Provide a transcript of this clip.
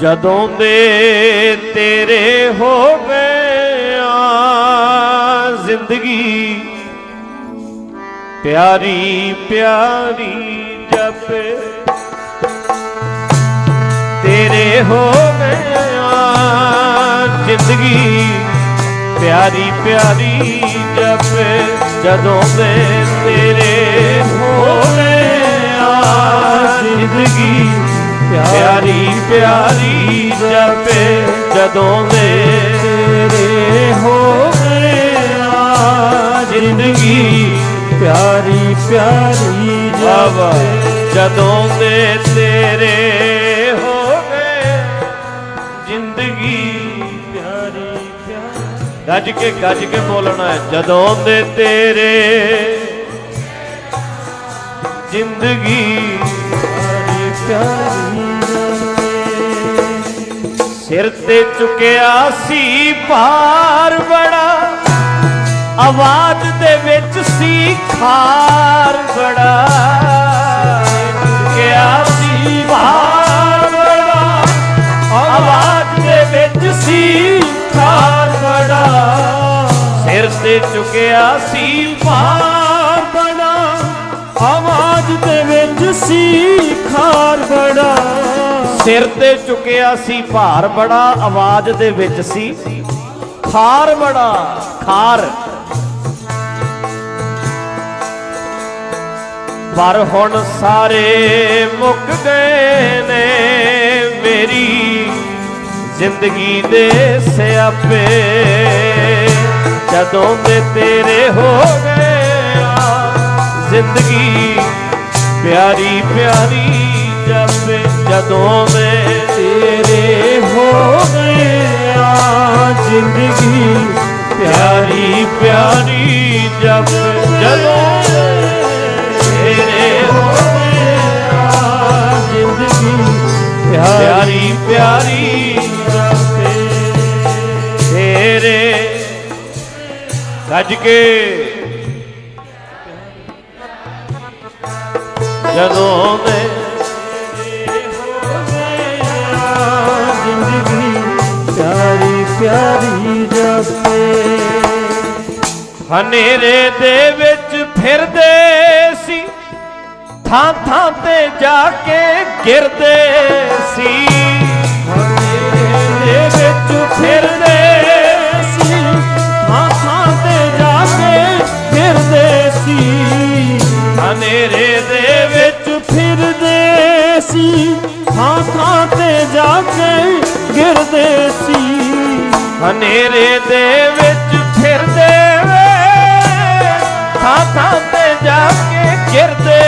ਜਦੋਂ ਦੇ ਤੇਰੇ ਹੋ ਗਏ ਆ ਜ਼ਿੰਦਗੀ, ਪਿਆਰੀ ਪਿਆਰੀ ਜਪ ਤੇਰੇ ਹੋ ਗਏ ਆ ਜ਼ਿੰਦਗੀ, ਪਿਆਰੀ ਪਿਆਰੀ ਜਪ ਜਦੋਂ ਦੇ ਤੇਰੇ ਹੋ ਪਿਆਰੀ ਜਪੇ ਜਦੋਂ ਦੇ ਤੇਰੇ ਹੋ ਆ ਜ਼ਿੰਦਗੀ ਪਿਆਰੀ ਪਿਆਰੀ ਬਾਬਾ ਜਦੋਂ ਦੇ ਤੇਰੇ ਹੋ ਗਏ। ਜ਼ਿੰਦਗੀ ਪਿਆਰੀ ਪਿਆਰੀ। ਗੱਜ ਕੇ ਗੱਜ ਕੇ ਬੋਲਣਾ ਹੈ, ਜਦੋਂ ਦੇ ਤੇਰੇ ਜ਼ਿੰਦਗੀ ਪਿਆਰੀ ਪਿਆਰੀ। ਸਿਰ ਤੇ ਚੁੱਕਿਆ ਸੀ ਭਾਰ ਬੜਾ, ਆਵਾਜ਼ ਦੇ ਵਿੱਚ ਸੀ ਖਾਰ ਬੜਾ। ਚੁੱਕਿਆ ਸੀ ਭਾਰ ਬੜਾ, ਆਵਾਜ਼ ਦੇ ਵਿੱਚ ਸੀ ਖਾਰ ਬੜਾ। ਸਿਰ ਤੇ ਚੁੱਕਿਆ ਸੀ ਭਾਰ ਬੜਾ, ਆਵਾਜ਼ ਦੇ ਵਿੱਚ ਸੀ ਖਾਰ ਬੜਾ। ਸਿਰ ਤੇ ਚੁੱਕਿਆ ਸੀ ਭਾਰ ਬੜਾ, ਆਵਾਜ਼ ਦੇ ਵਿੱਚ ਸੀ ਖਾਰ ਬੜਾ, ਖਾਰ। ਪਰ ਹੁਣ ਸਾਰੇ ਮੁੱਕ ਗਏ ਨੇ ਮੇਰੀ ਜ਼ਿੰਦਗੀ ਦੇ ਸਿਆਪੇ। ਜਦੋਂ ਦੇ ਤੇਰੇ ਹੋ ਗਏ ਆ ਜ਼ਿੰਦਗੀ, ਪਿਆਰੀ ਪਿਆਰੀ ਜਦੋਂ ਮੈਂ ਤੇਰੇ ਹੋ ਗਏ ਜ਼ਿੰਦਗੀ ਪਿਆਰੀ ਪਿਆਰੀ ਜਪ ਜਦੋਂ ਤੇਰੇ ਹੋ ਆ, ਜ਼ਿੰਦਗੀ ਪਿਆਰੀ ਪਿਆਰੀ ਜਪੇ ਤੇਰੇ। ਗੱਜ ਕੇ। ਜਦੋਂ ਮੈਂ ਪਿਆਰੀ ਜਪੇ ਹਨੇਰੇ ਦੇ ਵਿੱਚ ਫਿਰਦੇ ਸੀ, ਥਾਂ ਥਾਂ ਤੇ ਜਾ ਕੇ ਗਿਰਦੇ ਸੀ। ਹਨੇਰੇ ਦੇ ਵਿੱਚ ਫਿਰਦੇ ਸੀ, ਥਾਂ ਥਾਂ ਤੇ ਜਾ ਕੇ ਗਿਰਦੇ ਸੀ। ਹਨੇਰੇ ਦੇ ਵਿੱਚ ਫਿਰਦੇ ਸੀ, ਥਾਂ ਥਾਂ ਤੇ ਜਾ ਕੇ ਹਨੇਰੇ ਦੇ ਵਿੱਚ ਫਿਰਦੇ ਵੇ ਥਾਂ ਥਾਂ ਤੇ ਜਾ ਕੇ ਗਿਰਦੇ